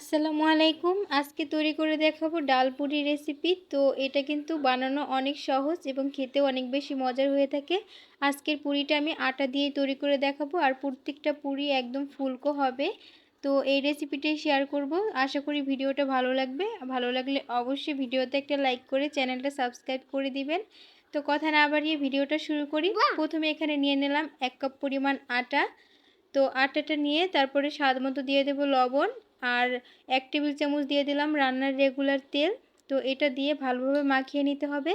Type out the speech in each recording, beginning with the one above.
আসসালামু আলাইকুম। আজকে তৈরি করে দেখাবো ডাল পুরি রেসিপি তো এটা কিন্তু বানানো অনেক সহজ এবং খেতেও অনেক বেশি মজার হয়ে থাকে। আজকের পুরিটা আমি আটা দিয়ে তৈরি করে দেখাবো আর প্রত্যেকটা পুরি একদম ফুলকো হবে। তো এই রেসিপিটাই শেয়ার করব। আশা করি ভিডিওটা ভালো লাগবে। ভালো লাগলে অবশ্যই ভিডিওতে একটা লাইক করে চ্যানেলটা সাবস্ক্রাইব করে দিবেন। তো কথা না বাড়িয়ে ভিডিওটা শুরু করি। প্রথমে এখানে নিয়ে নিলাম এক কাপ পরিমাণ আটা। তো আটাটা নিয়ে তারপরে স্বাদ মতো দিয়ে দেবো লবণ। আর এক টেবিল চামচ দিয়ে দিলাম রান্নার রেগুলার তেল। তো এটা দিয়ে ভালোভাবে মাখিয়ে নিতে হবে।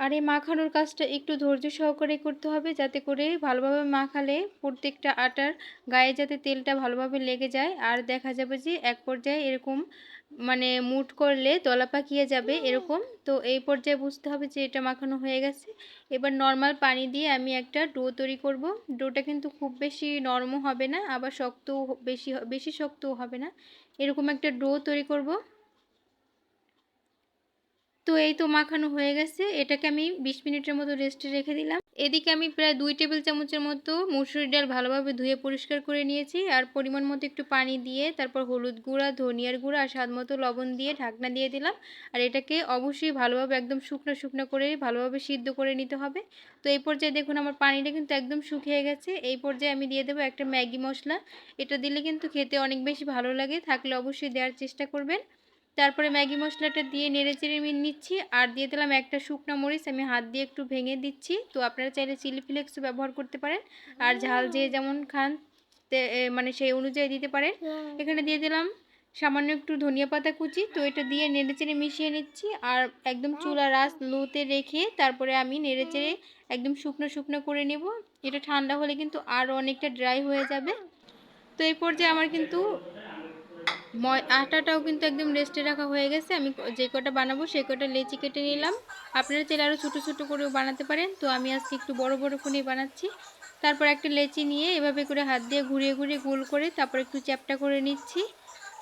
আর এই মাখানোর কাজটা একটু ধৈর্য সহকারে করতে হবে যাতে করে ভালোভাবে মাখালে প্রত্যেকটা আটার গায়ে যাতে তেলটা ভালোভাবে লেগে যায়। আর দেখা যাবে যে এক পর্যায়ে এরকম মানে মুট করলে দলা পাকিয়ে যাবে এরকম। তো এই পর্যায়ে বুঝতে হবে যে এটা মাখানো হয়ে গেছে। এবার নর্মাল পানি দিয়ে আমি একটা ডো তৈরি করব। ডোটা কিন্তু খুব বেশি নরমও হবে না, আবার শক্তও বেশি বেশি শক্তও হবে না। এরকম একটা ডো তৈরি করব। তো এই তো মাখানো হয়ে গেছে। এটাকে আমি বিশ মিনিটের মতো রেস্টে রেখে দিলাম। এদিকে আমি প্রায় দুই টেবিল চামচের মতো মুসুরি ডাল ভালোভাবে ধুয়ে পরিষ্কার করে নিয়েছি। আর পরিমাণ মতো একটু পানি দিয়ে তারপর হলুদ গুঁড়া, ধনিয়ার গুঁড়া আর স্বাদ মতো লবণ দিয়ে ঢাকনা দিয়ে দিলাম। আর এটাকে অবশ্যই ভালোভাবে একদম শুকনো শুকনো করে ভালোভাবে সিদ্ধ করে নিতে হবে। তো এই পর্যায়ে দেখুন আমার পানিটা কিন্তু একদম শুকিয়ে গেছে। এই পর্যায়ে আমি দিয়ে দেবো একটা ম্যাগি মশলা। এটা দিলে কিন্তু খেতে অনেক বেশি ভালো লাগে। থাকলে অবশ্যই দেওয়ার চেষ্টা করবেন। তারপরে ম্যাগি মশলাটা দিয়ে নেড়ে চেড়ে নিচ্ছি আর দিয়ে দিলাম একটা শুকনো মরিচ আমি হাত দিয়ে একটু ভেঙে দিচ্ছি। তো আপনারা চাইলে চিলি ফ্লেক্সও ব্যবহার করতে পারেন। আর ঝাল যে যেমন খান মানে সেই অনুযায়ী দিতে পারেন। এখানে দিয়ে দিলাম সামান্য একটু ধনিয়া পাতা কুচি তো এটা দিয়ে নেড়ে চেড়ে মিশিয়ে নিচ্ছি। আর একদম চুলা রাস লোতে রেখে তারপরে আমি নেড়ে চেড়ে একদম শুকনো শুকনো করে নেব। এটা ঠান্ডা হলে কিন্তু আরও অনেকটা ড্রাই হয়ে যাবে। তো এই পর্যায়ে আমার কিন্তু আটাটাও কিন্তু একদম রেস্টে রাখা হয়ে গেছে। আমি যে কটা বানাবো সেই কটা লেচি কেটে নিলাম। আপনারা চাইলে আরও ছোটো ছোটো করেও বানাতে পারেন। তো আমি আজকে একটু বড় বড় করেই বানাচ্ছি। তারপর একটা লেচি নিয়ে এভাবে করে হাত দিয়ে ঘুরিয়ে ঘুরিয়ে গোল করে তারপর একটু চ্যাপটা করে নিচ্ছি।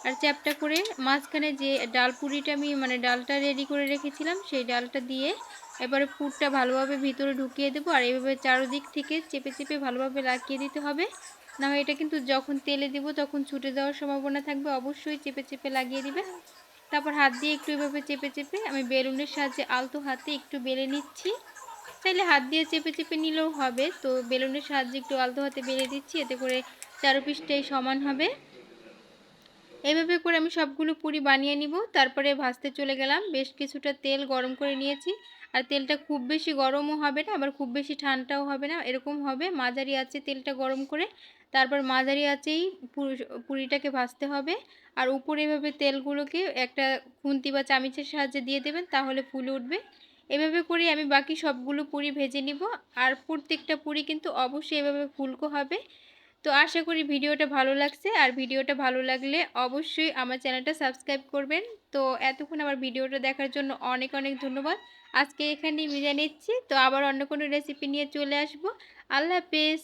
আর চ্যাপটা করে মাঝখানে যে ডাল পুরিটা আমি মানে ডালটা রেডি করে রেখেছিলাম, সেই ডালটা দিয়ে এবারে পুরটা ভালোভাবে ভিতরে ঢুকিয়ে দেবো। আর এইভাবে চারোদিক থেকে চেপে চেপে ভালোভাবে লাগিয়ে দিতে হবে। না হয় এটা কিন্তু যখন তেলে দিব তখন ছুটে যাওয়ার সম্ভাবনা থাকবে, অবশ্যই চেপে চেপে লাগিয়ে দিবে। তারপর হাত দিয়ে একটু এভাবে চেপে চেপে, আমি বেলুনের সাহায্যে আলতো হাতে একটু বেলে নিচ্ছি। চাইলে হাত দিয়ে চেপে চেপে নিলেও হবে, তো বেলুনের সাহায্যে একটু আলতো হাতে বেলে দিচ্ছি, এতে করে চারো পিসটাই সমান হবে। এভাবে করে আমি সবগুলো পুরি বানিয়ে নিব। তারপরে ভাজতে চলে গেলাম। বেশ কিছুটা তেল গরম করে নিয়েছি। আর তেলটা খুব বেশি গরমও হবে না, আবার খুব বেশি ঠান্ডাও হবে না, এরকম হবে। মাঝারি আছে তেলটা গরম করে তারপর মাঝারি আছেই পুরিটাকে ভাজতে হবে। আর উপরে এভাবে তেলগুলোকে একটা খুন্তি বা চামিচের সাহায্যে দিয়ে দেবেন, তাহলে ফুলে উঠবে। এভাবে করে আমি বাকি সবগুলো পুরি ভেজে নিব। আর প্রত্যেকটা পুরি কিন্তু অবশ্যই এভাবে ফুলকো হবে। তো আশা করি ভিডিওটা ভালো লাগছে। আর ভিডিওটা ভালো লাগলে অবশ্যই আমার চ্যানেলটা সাবস্ক্রাইব করবেন। তো এতক্ষণ আমার ভিডিওটা দেখার জন্য অনেক অনেক ধন্যবাদ। আজকে এখানেই বিদায় নিচ্ছি। তো আবার অন্য কোনো রেসিপি নিয়ে চলে আসব। আল্লাহ হাফেজ।